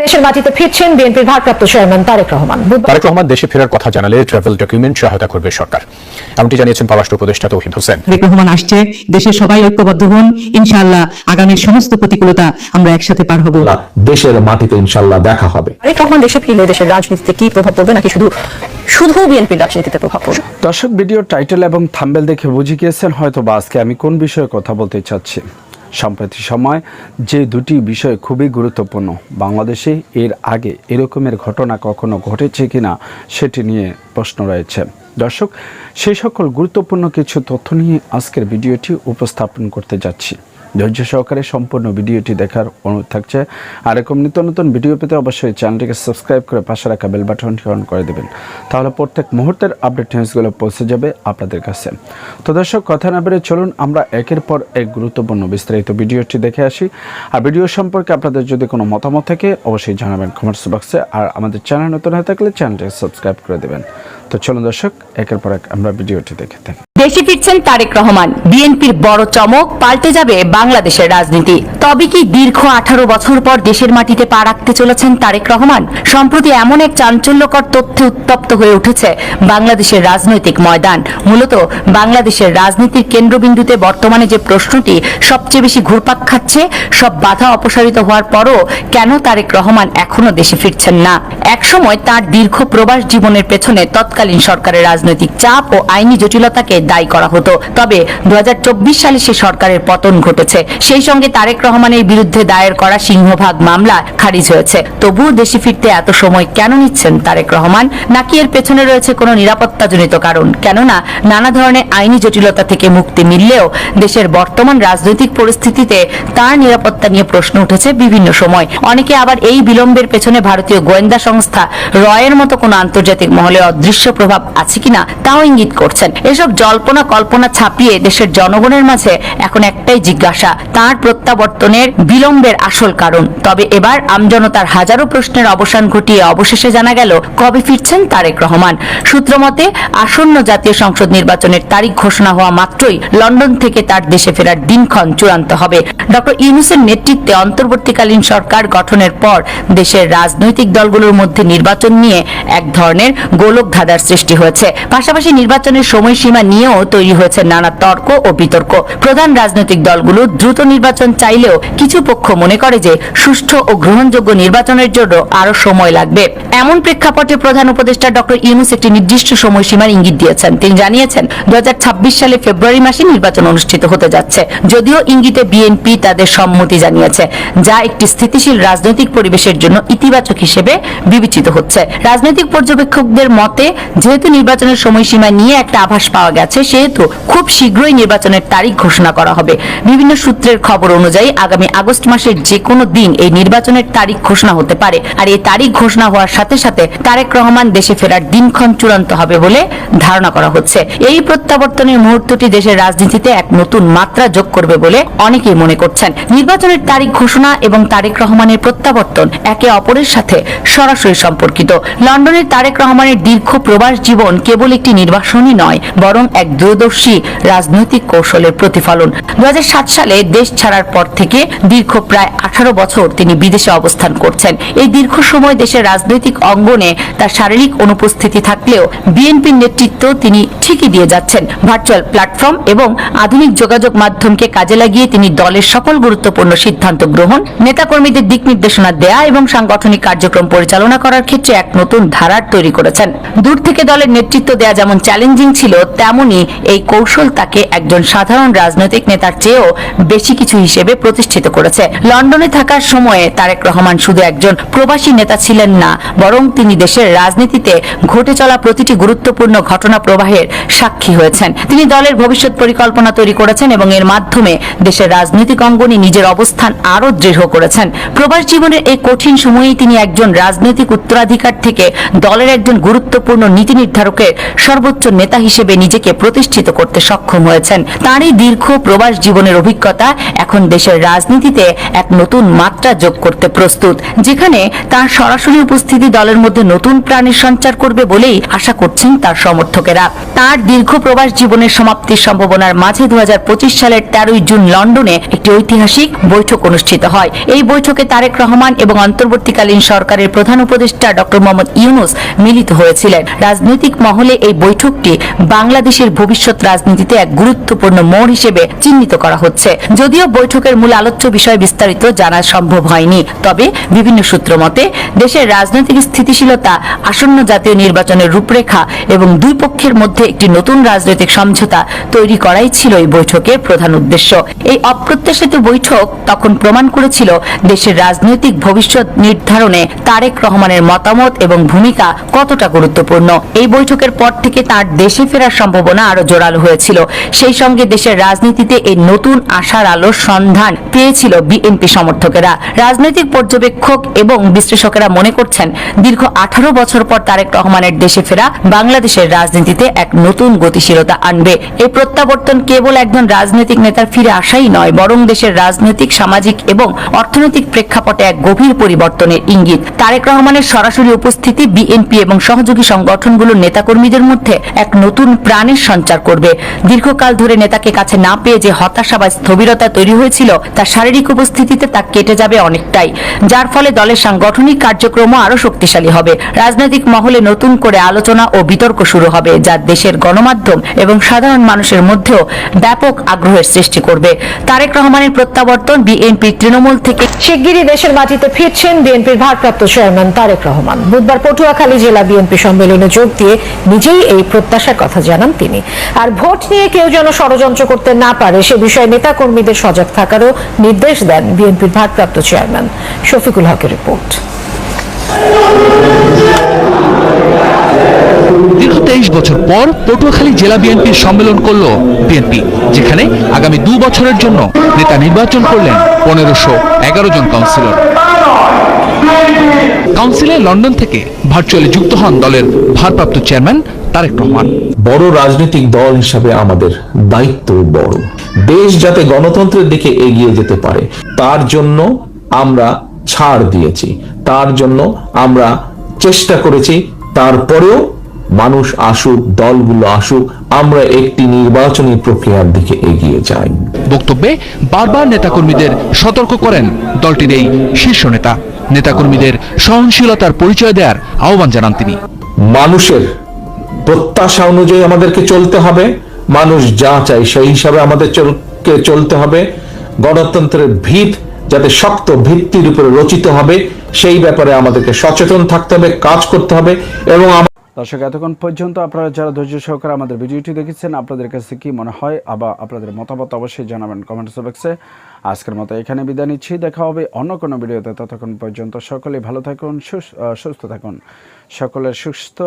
দেশের মাটিতে ফিরছেন বিএনপির ভারপ্রাপ্ত চেয়ারম্যান তারেক রহমান। তারেক রহমান দেশে ফেরার কথা জানালে ট্রাভেল ডকুমেন্ট সহায়তা করবে সরকার। এমনটি জানিয়েছেন পররাষ্ট্র উপদেষ্টা তৌহিদ হোসেন। তারেক রহমান আসছে দেশের সবাই ঐক্যবদ্ধ হন ইনশাআল্লাহ আগামীর সমস্ত প্রতিকূলতা আমরা একসাথে পার হব। দেশের মাটিতে ইনশাল্লাহ দেখা হবে। তারেক রহমান দেশে ফিরলে দেশের রাজনীতিতে কি প্রভাব পড়বে নাকি শুধু শুধু বিএনপির রাজনীতিতে প্রভাব পড়বে? দর্শক ভিডিও টাইটেল এবং থাম্বেল দেখে বুঝে গিয়েছেন হয়তো বা আজকে আমি কোন বিষয়ে কথা বলতে চাচ্ছি। সম্প্রতি সময় যে দুটি বিষয় খুবই গুরুত্বপূর্ণ, বাংলাদেশে এর আগে এরকমের ঘটনা কখনো ঘটেছে কিনা সেটি নিয়ে প্রশ্ন রয়েছে। দর্শক সেই সকল গুরুত্বপূর্ণ কিছু তথ্য নিয়ে আজকের ভিডিওটি উপস্থাপন করতে যাচ্ছি। ধৈর্য সহকারে সম্পূর্ণ ভিডিওটি দেখার অনুরোধ থাকছে। আর এরকম নিত্য নতুন ভিডিও পেতে অবশ্যই চ্যানেলটিকে সাবস্ক্রাইব করে পাশে রাখা বেল বাটনটি অন করে দেবেন। তাহলে প্রত্যেক মুহূর্তের আপডেট নিউজগুলো পৌঁছে যাবে আপনাদের কাছে। তো দর্শক, কথা না বেড়ে চলুন, আমরা একের পর এক গুরুত্বপূর্ণ বিস্তারিত ভিডিওটি দেখে আসি। আর ভিডিও সম্পর্কে আপনাদের যদি কোনো মতামত থাকে, অবশ্যই জানাবেন কমেন্টস বক্সে আর আমাদের চ্যানেল নতুন হয়ে থাকলে চ্যানেলটিকে সাবস্ক্রাইব করে দেবেন। তো চলুন দর্শক, একের পর এক আমরা ভিডিওটি দেখে থাকি। দেশে ফিরছেন তারেক রহমান। বিএনপির বড় চমক, পাল্টে যাবে বাংলাদেশের রাজনীতি। তবে কি দীর্ঘ আঠারো বছর পর দেশের মাটিতে পা রাখতে চলেছেন তারেক রহমান? সম্প্রতি এমন এক চাঞ্চল্যকর তথ্যে উত্তপ্ত হয়ে উঠেছে বাংলাদেশের রাজনৈতিক ময়দান। মূলত বাংলাদেশের রাজনীতির কেন্দ্রবিন্দুতে বর্তমানে যে প্রশ্নটি সবচেয়ে বেশি ঘুরপাক খাচ্ছে, সব বাধা অপসারিত হওয়ার পরও কেন তারেক রহমান এখনও দেশে ফিরছেন না? একসময় তার দীর্ঘ প্রবাস জীবনের পেছনে তৎকালীন সরকারের রাজনৈতিক চাপ ও আইনি জটিলতাকে দায়ী করা হতো। তবে দু সালে সে সরকারের পতন ঘটেছে। সেই সঙ্গে তারেক রহমানের বিরুদ্ধে দায়ের করা সিংহভাগ মামলা খারিজ হয়েছে। তবুও দেশে ফিরতে এত সময় কেন নিচ্ছেন তারেক রহমান? নাকি এর পেছনে রয়েছে কোনো নিরাপত্তাজনিত কারণ? কেননা নানা ধরনের আইনি জটিলতা থেকে মুক্তি মিললেও দেশের বর্তমান রাজনৈতিক পরিস্থিতিতে তার নিরাপত্তা নিয়ে প্রশ্ন উঠেছে বিভিন্ন সময়। অনেকে আবার এই বিলম্বের পেছনে ভারতীয় গোয়েন্দা সংস্থা রয়ের মতো কোনো আন্তর্জাতিক মহলে অদৃশ্য প্রভাব আছে কিনা তাও ইঙ্গিত করছেন। এসব জল্পনা কল্পনা ছাপিয়ে দেশের জনগণের মাঝে এখন একটাই জিজ্ঞাসা, তার প্রত্যাবর্তনের বিলম্বের আসল কারণ। তবে এবার আমজনতার হাজারো প্রশ্নের অবসান ঘটিয়ে অবশেষে জানা গেল, কবে ফিরছেন তারেক রহমান। সূত্রমতে, আসন্ন জাতীয় সংসদ নির্বাচনের তারিখ ঘোষণা হওয়া মাত্রই লন্ডন থেকে তার দেশে ফেরার দিনক্ষণ চূড়ান্ত হবে। ডক্টর ইউনুসের নেতৃত্বে অন্তর্বর্তীকালীন সরকার গঠনের পর দেশের রাজনৈতিক দলগুলোর মধ্যে নির্বাচন নিয়ে এক ধরনের গোলক ধাঁধার সৃষ্টি হয়েছে। পাশাপাশি নির্বাচনের সময়সীমা নিয়েও তৈরি হয়েছে নানা তর্ক ও বিতর্ক। প্রধান রাজনৈতিক দলগুলো দ্রুত নির্বাচন চাইলেও কিছু পক্ষ মনে করে যে সুষ্ঠু ও গ্রহণযোগ্য নির্বাচনের জন্য আরও সময় লাগবে। এমন প্রেক্ষাপটে প্রধান উপদেষ্টা ডক্টর ইউনুস একটি নির্দিষ্ট সময়সীমার ইঙ্গিত দিয়েছেন। তিনি জানিয়েছেন দু সালে ফেব্রুয়ারি মাসে নির্বাচন অনুষ্ঠিত হতে যাচ্ছে। যদিও ইঙ্গিতে বিএনপি তাদের সম্মতি জানিয়েছে, যা একটি স্থিতিশীল রাজনৈতিক পরিবেশের জন্য ইতিবাচক হিসেবে বিবেচিত হচ্ছে। রাজনৈতিক পর্যবেক্ষকদের মতে, যেহেতু নির্বাচনের সময়সীমা নিয়ে একটা আভাস পাওয়া গেছে সেহেতু খুব শীঘ্রই নির্বাচনের তারিখ ঘোষণা করা হবে। বিভিন্ন সূত্রের খবর অনুযায়ী আগামী আগস্ট মাসের যে কোনো দিন এই নির্বাচনের তারিখ ঘোষণা হতে পারে। আর এই তারিখ ঘোষণা হওয়ার সাথে সাথে তারেক রহমান দেশে ফেরার দিনক্ষণ চূড়ান্ত হবে বলে ধারণা করা হচ্ছে। এই প্রত্যাবর্তনের মুহূর্তটি দেশের রাজনীতিতে এক নতুন মাত্রা যোগ করবে বলে অনেকেই মনে করছেন। নির্বাচনের তারিখ ঘোষণা এবং তারেক রহমানের প্রত্যাবর্তন একে অপরের সাথে সরাসরি সম্পর্কিত। লন্ডনের তারেক রহমানের দীর্ঘ প্রবাস জীবন কেবল একটি নির্বাসনই নয়, বরং এক দূরদর্শী রাজনৈতিক কৌশলের প্রতিফলন। দু হাজার সাত সালে দেশ ছাড়ার পর থেকে দীর্ঘ প্রায় আঠারো বছর তিনি বিদেশে অবস্থান করছেন। এই দীর্ঘ সময় দেশের রাজনৈতিক অঙ্গনে তার শারীরিক অনুপস্থিতি থাকলেও বিএনপির নেতৃত্ব তিনি ঠিকই দিয়ে যাচ্ছেন। ভার্চুয়াল প্ল্যাটফর্ম এবং আধুনিক যোগাযোগ মাধ্যমকে কাজে লাগিয়ে তিনি দলের সকল গুরুত্বপূর্ণ সিদ্ধান্ত গ্রহণ, নেতাকর্মীদের দিক নির্দেশনা দেয়া এবং সাংগঠনিক কার্যক্রম পরিচালনা করার ক্ষেত্রে এক নতুন ধারার তৈরি করেছেন। দূর থেকে দলের নেতৃত্ব দেয়া যেমন চ্যালেঞ্জিং ছিল তেমনি এই কৌশল তাকে একজন সাধারণ রাজনৈতিক নেতার চেয়েও বেশি কিছু হিসেবে প্রতিষ্ঠিত করেছে। লন্ডনে থাকার সময়ে তারেক রহমান শুধু একজন প্রবাসী নেতা ছিলেন না, বরং তিনি দেশের রাজনীতিতে ঘটে চলা প্রতিটি গুরুত্বপূর্ণ ঘটনা প্রবাহের সাক্ষী হয়েছেন। তিনি দলের ভবিষ্যৎ পরিকল্পনা তৈরি করেছেন এবং এর মাধ্যমে দেশের রাজনৈতিক অঙ্গনে নিজের অবস্থান আরও দৃঢ় করেছেন। প্রবাস জীবনের এই কঠিন সময়েই তিনি একজন রাজনৈতিক উত্তরাধিকার থেকে দলের একজন গুরুত্বপূর্ণ নীতি নির্ধারকের সর্বোচ্চ নেতা হিসেবে নিজেকে প্রতিষ্ঠিত করতে সক্ষম হয়েছেন। তাঁরই দীর্ঘ প্রবাস জীবনের অভিজ্ঞতা এখন দেশের রাজনীতিতে এক নতুন মাত্রা যোগ করতে প্রস্তুত, যেখানে তার সরাসরি উপস্থিতি দলের মধ্যে নতুন প্রাণের সঞ্চার করবে বলেই আশা করছেন তার সমর্থকেরা। তার দীর্ঘ প্রবাস জীবনের সমাপ্তির সম্ভাবনার মাঝে দু হাজার পঁচিশ সালের তেরোই জুন লন্ডনে একটি ঐতিহাসিক বৈঠক অনুষ্ঠিত হয়। এই বৈঠকে তারেক রহমান এবং অন্তর্বর্তীকালীন সরকারের প্রধান উপদেষ্টা ডক্টর মোহাম্মদ ইউনুস মিলিত হয়েছিলেন। রাজনৈতিক মহলে এই বৈঠকটি বাংলাদেশের ভবিষ্যৎ রাজনীতিতে এক গুরুত্বপূর্ণ মোড় হিসেবে চিহ্নিত করা হচ্ছে। যদিও বৈঠকের মূল আলোচ্য বিষয় বিস্তারিত জানা সম্ভব হয়নি। তবে বিভিন্ন সূত্র মতে, দেশের রাজনৈতিক স্থিতিশীলতা, আসন্ন জাতীয় নির্বাচনের রূপরেখা এবং দুই পক্ষের মধ্যে একটি নতুন রাজনৈতিক সমঝোতা তৈরি করাই ছিল এই বৈঠকের প্রধান উদ্দেশ্য। এই অপ্রত্যাশিত বৈঠক তখন প্রমাণ করেছিল দেশের রাজনৈতিক ভবিষ্যৎ নির্ধারণে তারেক রহমানের মতামত এবং ভূমিকা কতটা গুরুত্বপূর্ণ। এই বৈঠকের পর থেকে তার দেশে ফেরার সম্ভাবনা আরও জোরালো হয়েছিল। সেই সঙ্গে দেশের রাজনীতিতে এই নতুন আশার আলোর সন্ধান পেয়েছিল বিএনপি সমর্থকেরা। রাজনৈতিক পর্যবেক্ষক এবং বিশ্লেষকেরা মনে করছেন, দীর্ঘ আঠারো বছর পর তারেক রহমানের দেশে ফেরা বাংলাদেশের রাজনীতিতে এক নতুন গতিশীলতা আনবে। এই প্রত্যাবর্তন কেবল একজন রাজনৈতিক নেতার ফিরে আসাই নয়, বরং দেশের রাজনৈতিক, সামাজিক এবং অর্থনৈতিক প্রেক্ষাপটে এক গভীর পরিবর্তনের ইঙ্গিত। তারেক রহমানের সরাসরি উপস্থিতি বিএনপি এবং সহযোগী সংগঠনগুলোর নেতাকর্মীদের মধ্যে এক নতুন প্রাণের সঞ্চার করবে। দীর্ঘকাল ধরে নেতাকে কাছে না পেয়ে যে হতাশা বা স্থবিরতা তৈরি হয়েছিল তার শারীরিক উপস্থিতিতে তা কেটে যাবে অনেকটাই। যার ফলে দলের সাংগঠনিক কার্যক্রমও আরও শক্তিশালী হবে। রাজনৈতিক মহলে নতুন করে আলোচনা ও বিতর্ক শুরু হবে, যা দেশের গণমাধ্যম এবং সাধারণ মানুষের মধ্যেও ব্যাপক আগ্রহের সৃষ্টি করবে। তারেক রহমানের প্রত্যাবর্তন বিএনপি তৃণমূল থেকে শিগগিরই দেশের মাটিতে ফিরছেন বিএনপির ভারপ্রাপ্ত চেয়ারম্যান তারেক রহমান। বুধবার পটুয়াখালী জেলা বিএনপি সম্মেলনে যোগ দিয়ে নিজেই এই প্রত্যাশার কথা জানান তিনি। আর ভোট নিয়ে কেউ যেন ষড়যন্ত্র করতে না পারে, সে বিষয়ে নেতাকর্মীদের সজাগ থাকারও নির্দেশ দেন বিএনপির ভারপ্রাপ্ত চেয়ারম্যান শফিকুল হকের রিপোর্ট। দীর্ঘ তেইশ বছর পর পটুয়াখালী জেলা বিএনপির সম্মেলন করল বিএনপি, যেখানে আগামী দু বছরের জন্য নেতা নির্বাচন করলেন পনেরোশো এগারো জন কাউন্সিলর। কাউন্সিলে লন্ডন থেকে ভার্চুয়ালি যুক্ত হন দলের ভারপ্রাপ্ত চেয়ারম্যান তারেক রহমান। বড় রাজনৈতিক দল হিসাবে আমাদের দায়িত্ব বড়। দেশ যাতে গণতন্ত্রের দিকে এগিয়ে যেতে পারে তার জন্য আমরা ছাড় দিয়েছি তার জন্য আমরা চেষ্টা করেছি তারপরেও মানুষ আসুক দলগুলো আসুক আমরা একটি নির্বাচনী প্রক্রিয়ার দিকে এগিয়ে যাই। বক্তব্যে বারবার নেতাকর্মীদের সতর্ক করেন দলটির এই শীর্ষ নেতা। নেতাকর্মীদের সহনশীলতার পরিচয় দেওয়ার আহ্বান জানান তিনি। মানুষের প্রত্যাশা অনুযায়ী আমাদেরকে চলতে হবে। মানুষ যা চাই সেই হিসাবে আমাদের চলতে হবে। গণতন্ত্রের ভিত যাতে শক্ত ভিত্তির উপরে রচিত হবে, সেই ব্যাপারে আমাদেরকে সচেতন থাকতে হবে, কাজ করতে হবে এবং দর্শক, এতক্ষণ পর্যন্ত আপনারা যারা ধৈর্য সহকারে আমাদের ভিডিওটি দেখেছেন, আপনাদের কাছে কি মনে হয় আবার আপনাদের মতামত অবশ্যই জানাবেন কমেন্টস বক্সে আজকের মতো এখানে বিদায় নিচ্ছি। দেখা হবে অন্য কোনো ভিডিওতে। ততক্ষণ পর্যন্ত সকলেই ভালো থাকুন, সুস- সুস্থ থাকুন। সকলের সুস্থ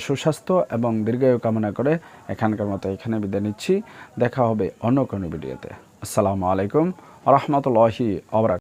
সুস্বাস্থ্য এবং দীর্ঘায়ু কামনা করে এখানকার মতো এখানে বিদায় নিচ্ছি। দেখা হবে অন্য কোনো ভিডিওতে। আসসালামু আলাইকুম রহমতুল্লাহি আবরাক